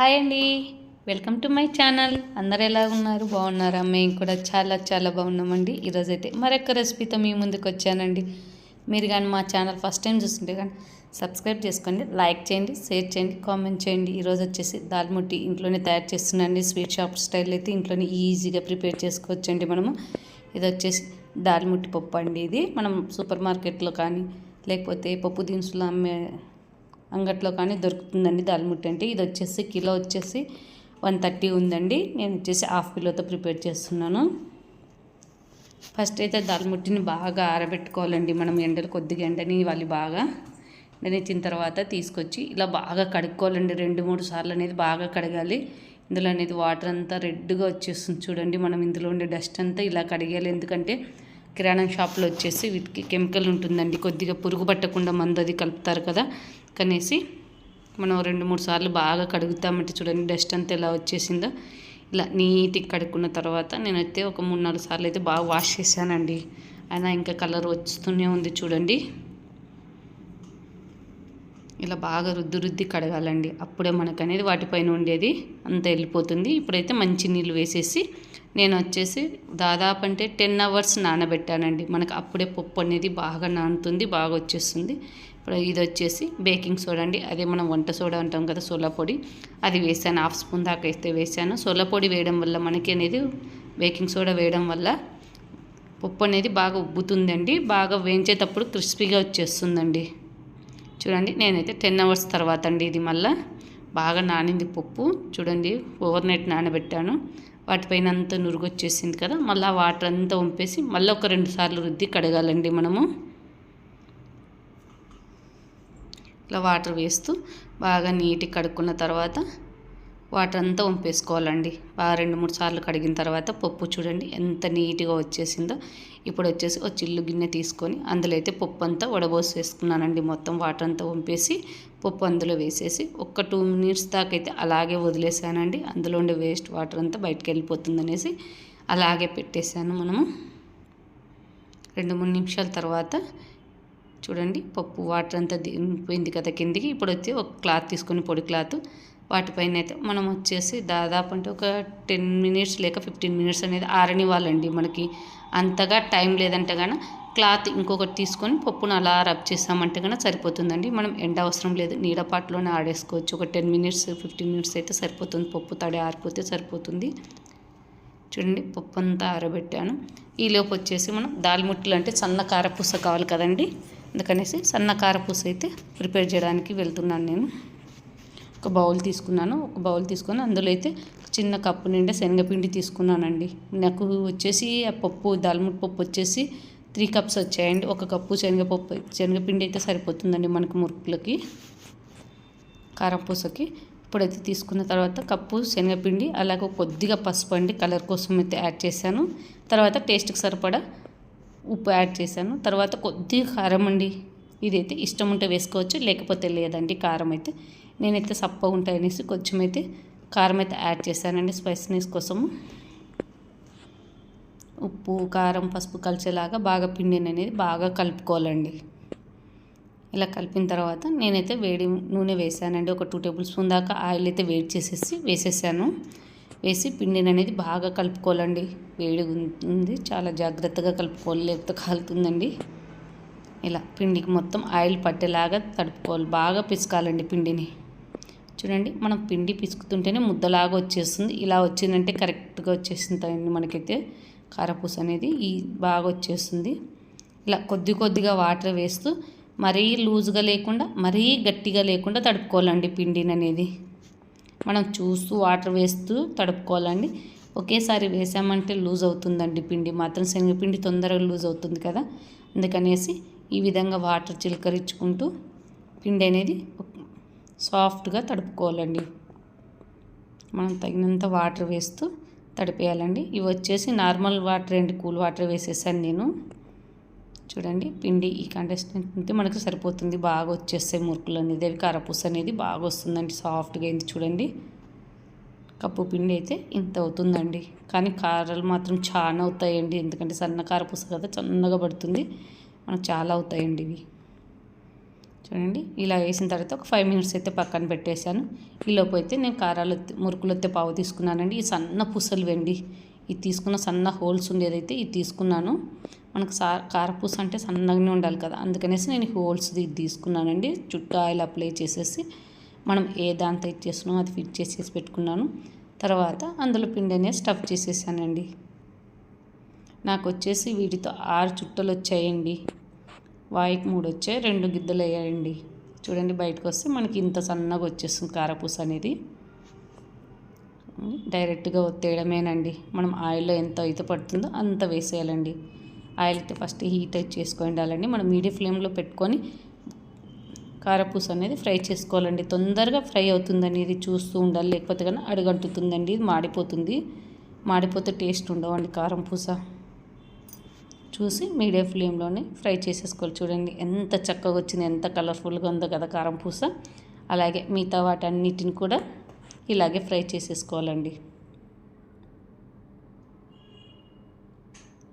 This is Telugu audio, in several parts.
హాయ్ అండి. వెల్కమ్ టు మై ఛానల్ అందరు ఎలా ఉన్నారు? బాగున్నారా? మేము కూడా చాలా చాలా బాగున్నామండి. ఈరోజు అయితే మరొక రెసిపీతో మీ ముందుకు వచ్చానండి. మీరు కానీ మా ఛానల్ ఫస్ట్ టైం చూస్తుంటే కానీ సబ్స్క్రైబ్ చేసుకోండి లైక్ చేయండి షేర్ చేయండి కామెంట్ చేయండి. ఈరోజు వచ్చేసి దాల్ముట్టి ఇంట్లోనే తయారు చేస్తున్నాండి స్వీట్ షాప్ స్టైల్ అయితే ఇంట్లోనే ఈజీగా ప్రిపేర్ చేసుకోవచ్చండి మనము. ఇది వచ్చేసి దాల్ముట్టి పప్పు అండి ఇది. మనం సూపర్ మార్కెట్లో కానీ లేకపోతే పప్పు దినుసులు అమ్మే అంగట్లో కానీ దొరుకుతుందండి దాల్ముట్టి అంటే. ఇది వచ్చేసి కిలో వచ్చేసి వన్ థర్టీ ఉందండి. నేను వచ్చేసి హాఫ్ కిలోతో ప్రిపేర్ చేస్తున్నాను. ఫస్ట్ అయితే దాల్ముట్టిని బాగా ఆరబెట్టుకోవాలండి మనం ఎండలు కొద్దిగా ఎండని వాళ్ళు బాగా. ఎండనిచ్చిన తర్వాత తీసుకొచ్చి ఇలా బాగా కడుక్కోవాలండి. రెండు మూడు సార్లు అనేది బాగా కడగాలి. ఇందులో అనేది వాటర్ అంతా రెడ్గా వచ్చేస్తుంది చూడండి. మనం ఇందులో ఉండే డస్ట్ అంతా ఇలా కడిగాలి ఎందుకంటే కిరాణం షాప్లో వచ్చేసి వీటికి కెమికల్ ఉంటుందండి. కొద్దిగా పురుగు పట్టకుండా మందు అది కలుపుతారు కదా. కనేసి మనం రెండు మూడు సార్లు బాగా కడుగుతామంటే చూడండి డస్ట్ అంతా ఎలా వచ్చేసిందో. ఇలా నీట్గా కడుక్కున్న తర్వాత నేనైతే ఒక మూడు నాలుగు సార్లు అయితే బాగా వాష్ చేశానండి. అయినా ఇంకా కలర్ వస్తూనే ఉంది చూడండి. ఇలా బాగా రుద్ది రుద్ది కడగాలండి. అప్పుడే మనకు అనేది వాటిపైన ఉండేది అంత వెళ్ళిపోతుంది. ఇప్పుడైతే మంచి నీళ్ళు వేసేసి నేను వచ్చేసి దాదాపు అంటే టెన్ అవర్స్ నానబెట్టానండి. మనకు అప్పుడే పప్పు అనేది బాగా నానుతుంది బాగా వచ్చేస్తుంది. ఇప్పుడు ఇది వచ్చేసి బేకింగ్ సోడా అండి. అదే మనం వంట సోడా అంటాం కదా సోలా పొడి. అది వేసాను. హాఫ్ స్పూన్ దాకా అయితే వేసాను. సోలా పొడి వేయడం వల్ల మనకి అనేది బేకింగ్ సోడా వేయడం వల్ల పప్పు అనేది బాగా ఉబ్బుతుందండి. బాగా వేయించేటప్పుడు క్రిస్పీగా వచ్చేస్తుందండి. చూడండి నేనైతే టెన్ అవర్స్ తర్వాత అండి ఇది మళ్ళీ. బాగా నానింది పప్పు. చూడండి ఓవర్ నైట్ నానబెట్టాను. వాటిపైన అంతా నురుగు వచ్చేసింది కదా మళ్ళీ వాటర్ అంతా వంపేసి మళ్ళీ ఒక రెండు సార్లు రుద్ది కడగాలండి మనము. ఇలా వాటర్ వేస్తూ బాగా నీట్గా కడుక్కున్న తర్వాత వాటర్ అంతా వంపేసుకోవాలండి. బాగా రెండు మూడు సార్లు కడిగిన తర్వాత పప్పు చూడండి ఎంత నీట్గా వచ్చేసిందో. ఇప్పుడు వచ్చేసి ఒక చిల్లు గిన్నె తీసుకొని అందులో అయితే పప్పు అంతా వడబోసేసుకున్నానండి మొత్తం వాటర్ అంతా వంపేసి పప్పు అందులో వేసేసి ఒక టూ మినిట్స్ దాకా అయితే అలాగే వదిలేసానండి. అందులో ఉండే వేస్ట్ వాటర్ అంతా బయటకు వెళ్ళిపోతుంది అనేసి అలాగే పెట్టేశాను మనము. రెండు మూడు నిమిషాల తర్వాత చూడండి పప్పు వాటర్ అంతా దిగిపోయింది కదా కిందికి. ఇప్పుడు వచ్చి ఒక క్లాత్ తీసుకొని పొడి క్లాత్ వాటిపైన అయితే మనం వచ్చేసి దాదాపు అంటే ఒక టెన్ మినిట్స్ లేక ఫిఫ్టీన్ మినిట్స్ అనేది ఆరనివ్వాలండి మనకి. అంతగా టైం లేదంటే కానీ క్లాత్ ఇంకొకటి తీసుకొని పప్పును అలా రబ్ చేసామంటే కనుక సరిపోతుందండి. మనం ఎండ అవసరం లేదు. నీడపాట్లోనే ఆడేసుకోవచ్చు. ఒక టెన్ మినిట్స్ ఫిఫ్టీన్ మినిట్స్ అయితే సరిపోతుంది. పప్పు తడి ఆరిపోతే సరిపోతుంది. చూడండి పప్పు అంతా ఆరబెట్టాను ఈలోపు వచ్చేసి మనం దాల్ముట్టలు అంటే సన్న కారపూస కావాలి కదండి. అందుకనేసి సన్న కారపూస అయితే ప్రిపేర్ చేయడానికి వెళ్తున్నాను నేను. ఒక బౌల్ తీసుకున్నాను. ఒక బౌల్ తీసుకొని అందులో అయితే చిన్న కప్పు నిండా శనగపిండి తీసుకున్నానండి. నాకు వచ్చేసి ఆ పప్పు దాల్ముట్ పప్పు వచ్చేసి త్రీ కప్స్ వచ్చాయండి. ఒక కప్పు శనగపప్పు శనగపిండి అయితే సరిపోతుందండి మనకు మురుకులకి కారపూసకి ఇప్పుడైతే తీసుకున్న తర్వాత కప్పు శనగపిండి అలాగే కొద్దిగా పసుపు అండి. కలర్ కోసం అయితే యాడ్ చేశాను. తర్వాత టేస్ట్కి సరిపడా ఉప్పు యాడ్ చేశాను. తర్వాత కొద్దిగా కారం అండి. ఇదైతే ఇష్టం ఉంటే వేసుకోవచ్చు లేకపోతే లేదండి కారం అయితే. నేనైతే సప్ప ఉంటాయనేసి కొంచెం అయితే కారం అయితే యాడ్ చేశానండి స్పైసీనెస్ కోసము. ఉప్పు కారం పసుపు కలిసేలాగా బాగా పిండిని అనేది బాగా కలుపుకోవాలండి. ఇలా కలిపిన తర్వాత నేనైతే వేడి నూనె వేసానండి. ఒక టూ టేబుల్ స్పూన్ దాకా ఆయిల్ అయితే వేడి చేసేసి వేసేసాను. వేసి పిండిని అనేది బాగా కలుపుకోవాలండి. వేడి ఉంది చాలా జాగ్రత్తగా కలుపుకోవాలి లేకపోతే కాలుతుందండి. ఇలా పిండికి మొత్తం ఆయిల్ పట్టేలాగా తడుపుకోవాలి. బాగా పిసకాలండి పిండిని. చూడండి మనం పిండి పిసుకుతుంటేనే ముద్దలాగా వచ్చేస్తుంది. ఇలా వచ్చిందంటే కరెక్ట్గా వచ్చేస్తుందండి మనకైతే. కారపూస అనేది ఈ బాగా వచ్చేస్తుంది. ఇలా కొద్ది కొద్దిగా వాటర్ వేస్తూ మరీ లూజ్గా లేకుండా మరీ గట్టిగా లేకుండా తడుపుకోవాలండి పిండిని అనేది. మనం చూస్తూ వాటర్ వేస్తూ తడుపుకోవాలండి. ఒకేసారి వేసామంటే లూజ్ అవుతుందండి పిండి. మాత్రం శనగపిండి తొందరగా లూజ్ అవుతుంది కదా. అందుకనేసి ఈ విధంగా వాటర్ చిలకరించుకుంటూ పిండి అనేది సాఫ్ట్గా తడుపుకోవాలండి. మనం తగినంత వాటర్ వేస్తూ తడిపేయాలండి. ఇవి వచ్చేసి నార్మల్ వాటర్ అండి కూల్ వాటర్ వేసేసాను నేను. చూడండి పిండి ఈ కంటెస్టెంట్ ఉంటే మనకు సరిపోతుంది. బాగా వచ్చేస్తాయి మురుకులు అనేది అవి కారపూస అనేది బాగా వస్తుందండి. సాఫ్ట్గా అయింది చూడండి. కప్పు పిండి అయితే ఇంత అవుతుందండి. కానీ కారాలు మాత్రం చాలా అవుతాయండి. ఎందుకంటే సన్న కారపూస కదా సన్నగా పడుతుంది. మనకు చాలా అవుతాయండి ఇవి. చూడండి ఇలా వేసిన తర్వాత ఒక ఫైవ్ మినిట్స్ అయితే పక్కన పెట్టేశాను. ఈలోపు అయితే నేను కారాలు మురుకులు పావు తీసుకున్నానండి. ఈ సన్న పుసలు వెండి ఇది తీసుకున్న సన్న హోల్స్ ఉండేదైతే ఇది తీసుకున్నాను. మనకు సా కారపూస అంటే సన్నగానే ఉండాలి కదా. అందుకనేసి నేను హోల్స్ ఇది తీసుకున్నానండి. చుట్టూ ఆయిల్ అప్లై చేసేసి మనం ఏ దాంతో ఇచ్చేస్తున్నామో అది ఫిట్ చేసేసి పెట్టుకున్నాను. తర్వాత అందులో పిండి అనేది స్టఫ్ చేసేసానండి. నాకు వచ్చేసి వీటితో ఆరు చుట్టలు వచ్చాయండి. వాయికి మూడు వచ్చాయి రెండు గిద్దలు వేయండి చూడండి బయటకు వస్తే మనకి ఇంత సన్నగా వచ్చేస్తుంది కారపూస అనేది. డైరెక్ట్గా ఒత్తేయడమేనండి. మనం ఆయిల్లో ఎంత అయితే పడుతుందో అంత వేసేయాలండి. ఆయిల్ అయితే ఫస్ట్ హీట్ అయితే అలాండి మనం మీడియం ఫ్లేమ్లో పెట్టుకొని కారపూస అనేది ఫ్రై చేసుకోవాలండి. తొందరగా ఫ్రై అవుతుందని ఇది చూస్తూ ఉండాలి. లేకపోతే కానీ అడుగంటుతుందండి. ఇది మాడిపోతుంది. మాడిపోతే టేస్ట్ ఉండవండి కారం పూస. చూసి మీడియం ఫ్లేమ్లోనే ఫ్రై చేసేసుకోవాలి. చూడండి ఎంత చక్కగా వచ్చింది ఎంత కలర్ఫుల్గా ఉందో కదా కారం పూస. అలాగే మిగతా వాటన్నిటిని కూడా ఇలాగే ఫ్రై చేసేసుకోవాలండి.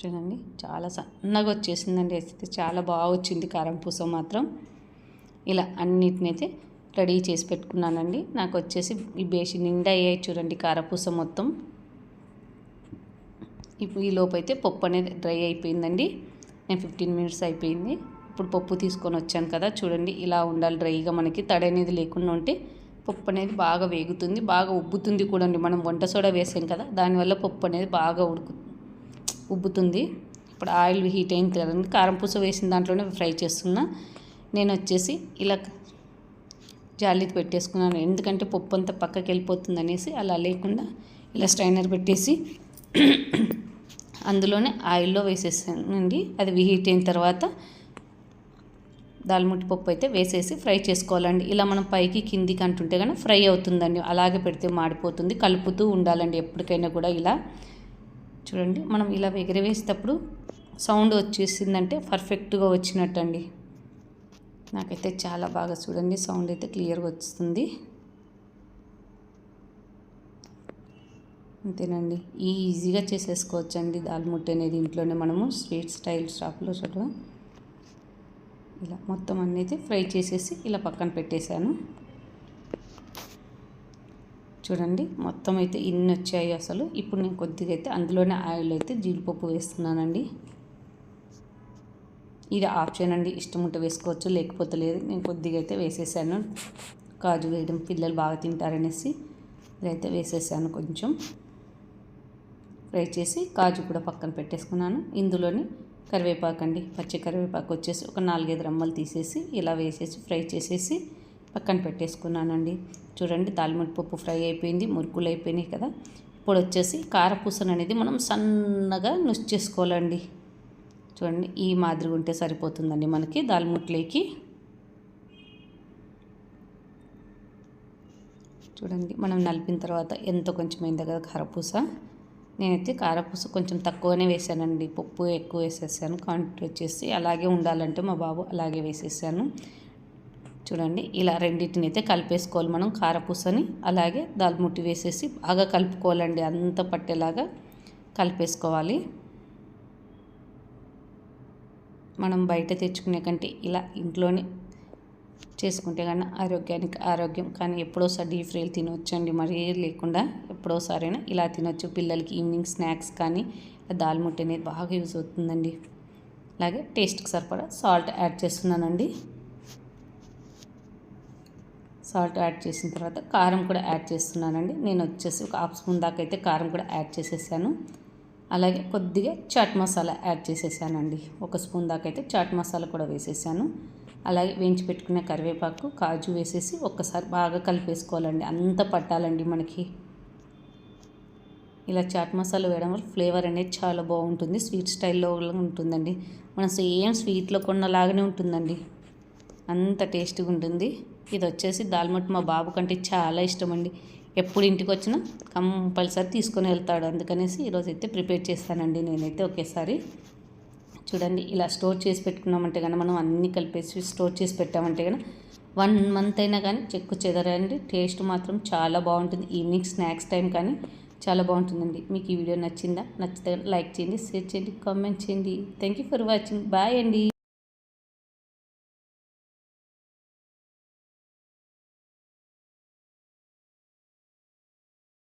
చూడండి చాలా సన్నగా వచ్చేసిందండి. అయితే చాలా బాగా వచ్చింది కారం పూస మాత్రం. ఇలా అన్నిటినైతే రెడీ చేసి పెట్టుకున్నానండి. నాకు వచ్చేసి ఈ బేసి నిండా అయ్యాయి చూడండి కారపూస మొత్తం. ఇప్పుడు ఈ లోపైతే అయితే పప్పు అనేది డ్రై అయిపోయిందండి. నేను ఫిఫ్టీన్ మినిట్స్ అయిపోయింది. ఇప్పుడు పప్పు తీసుకొని వచ్చాను కదా చూడండి ఇలా ఉండాలి డ్రైగా మనకి. తడి అనేది లేకుండా ఉంటే పప్పు అనేది బాగా వేగుతుంది బాగా ఉబ్బుతుంది కూడా మనం వంట సోడా వేసాం కదా దానివల్ల పప్పు అనేది బాగా ఉడుకు ఉబ్బుతుంది. ఇప్పుడు ఆయిల్ హీట్ అయిన కదండి కారం పూస వేసిన దాంట్లోనే ఫ్రై చేస్తున్నా. నేను వచ్చేసి ఇలా జాలీకి పెట్టేసుకున్నాను. ఎందుకంటే పప్పు అంతా పక్కకి వెళ్ళిపోతుంది అనేసి అలా లేకుండా ఇలా స్ట్రైనర్ పెట్టేసి అందులోనే ఆయిల్లో వేసేసానండి. అది హీట్ అయిన తర్వాత దాల్ముట్టి పప్పు అయితే వేసేసి ఫ్రై చేసుకోవాలండి. ఇలా మనం పైకి కిందికి అంటుంటే కానీ ఫ్రై అవుతుందండి. అలాగే పెడితే మాడిపోతుంది. కలుపుతూ ఉండాలండి ఎప్పటికైనా కూడా ఇలా. చూడండి మనం ఇలా ఎగరవేసేటప్పుడు సౌండ్ వచ్చేసిందంటే పర్ఫెక్ట్గా వచ్చినట్టండి. నాకైతే చాలా బాగా చూడండి సౌండ్ అయితే క్లియర్గా వస్తుంది. అంతేనండి. ఈజీగా చేసేసుకోవచ్చు అండి దాల్ముట్టి అనేది ఇంట్లోనే మనము స్వీట్ స్టైల్ షాప్లో చూడ ఇలా మొత్తం అన్నీ ఫ్రై చేసేసి ఇలా పక్కన పెట్టేశాను. చూడండి మొత్తం అయితే ఇన్ని వచ్చాయి అసలు. ఇప్పుడు నేను కొద్దిగా అయితే అందులోనే ఆయిల్ అయితే జీడిపప్పు వేస్తున్నానండి. ఇది ఆప్షన్ అండి ఇష్టం ఉంటే వేసుకోవచ్చు లేకపోతే లేదు. నేను కొద్దిగా అయితే వేసేసాను. కాజు వేయడం పిల్లలు బాగా తింటారనేసి ఇదైతే వేసేసాను కొంచెం. ఫ్రై చేసి కాజు కూడా పక్కన పెట్టేసుకున్నాను. ఇందులోని కరివేపాకు అండి పచ్చి కరివేపాకు వచ్చేసి ఒక నాలుగైదు రమ్మలు తీసేసి ఇలా వేసేసి ఫ్రై చేసేసి పక్కన పెట్టేసుకున్నానండి. చూడండి తాలిమిడి పప్పు ఫ్రై అయిపోయింది మురుకులు అయిపోయినాయి కదా. ఇప్పుడు వచ్చేసి కారపూసను అనేది మనం సన్నగా నుసి చేసుకోవాలండి. చూడండి ఈ మాదిరి ఉంటే సరిపోతుందండి మనకి దాల్ముట్లేకి. చూడండి మనం నలిపిన తర్వాత ఎంత కొంచెం అయింది కదా కారపూస. నేనైతే కారపూస కొంచెం తక్కువనే వేసానండి పప్పు ఎక్కువ వేసేసాను. క్వాంటిటీ వచ్చేసి అలాగే ఉండాలంటే మా బాబు అలాగే వేసేసాను. చూడండి ఇలా రెండింటిని అయితే కలిపేసుకోవాలి మనం కారపూసని. అలాగే దాల్ముట్టి వేసేసి బాగా కలుపుకోవాలండి. అంత పట్టేలాగా కలిపేసుకోవాలి. మనం బయట తెచ్చుకునే కంటే ఇలా ఇంట్లోనే చేసుకుంటే కానీ ఆరోగ్యానికి ఆరోగ్యం. కానీ ఎప్పుడోసారి డీప్ ఫ్రైలు తినవచ్చండి మరీ లేకుండా ఎప్పుడోసారైనా ఇలా తినొచ్చు. పిల్లలకి ఈవినింగ్ స్నాక్స్ కానీ దాల్ముట్టి అనేది బాగా యూజ్ అవుతుందండి. అలాగే టేస్ట్కి సరిపడా సాల్ట్ యాడ్ చేస్తున్నానండి. సాల్ట్ యాడ్ చేసిన తర్వాత కారం కూడా యాడ్ చేస్తున్నానండి. నేను వచ్చేసి ఒక హాఫ్ స్పూన్ దాకా అయితే కారం కూడా యాడ్ చేసేసాను. అలాగే కొద్దిగా చాట్ మసాలా యాడ్ చేసేసానండి. ఒక స్పూన్ దాకా అయితే చాట్ మసాలా కూడా వేసేసాను. అలాగే వేయించి పెట్టుకున్న కరివేపాకు కాజు వేసేసి ఒక్కసారి బాగా కలిపేసుకోవాలండి. అంత పట్టాలండి మనకి. ఇలా చాట్ మసాలా వేయడం వల్ల ఫ్లేవర్ అనేది చాలా బాగుంటుంది. స్వీట్ స్టైల్లో ఉంటుందండి. మనం సేమ్ స్వీట్లో కొన్నలాగానే ఉంటుందండి. అంత టేస్ట్గా ఉంటుంది. ఇది వచ్చేసి దాల్మట్ మా బాబు కంటే చాలా ఇష్టం అండి ఎప్పుడు ఇంటికి వచ్చినా కంపల్సరీ తీసుకొని వెళ్తాడు. అందుకనేసి ఈరోజు అయితే ప్రిపేర్ చేస్తానండి నేనైతే ఒకేసారి. చూడండి ఇలా స్టోర్ చేసి పెట్టుకున్నామంటే కానీ మనం అన్నీ కలిపేసి స్టోర్ చేసి పెట్టామంటే కానీ వన్ మంత్ అయినా కానీ చెక్కు చెదరండి. టేస్ట్ మాత్రం చాలా బాగుంటుంది. ఈవినింగ్ స్నాక్స్ టైం కానీ చాలా బాగుంటుందండి. మీకు ఈ వీడియో నచ్చిందా? నచ్చితే లైక్ చేయండి షేర్ చేయండి కామెంట్ చేయండి. Thank you for watching bye అండి.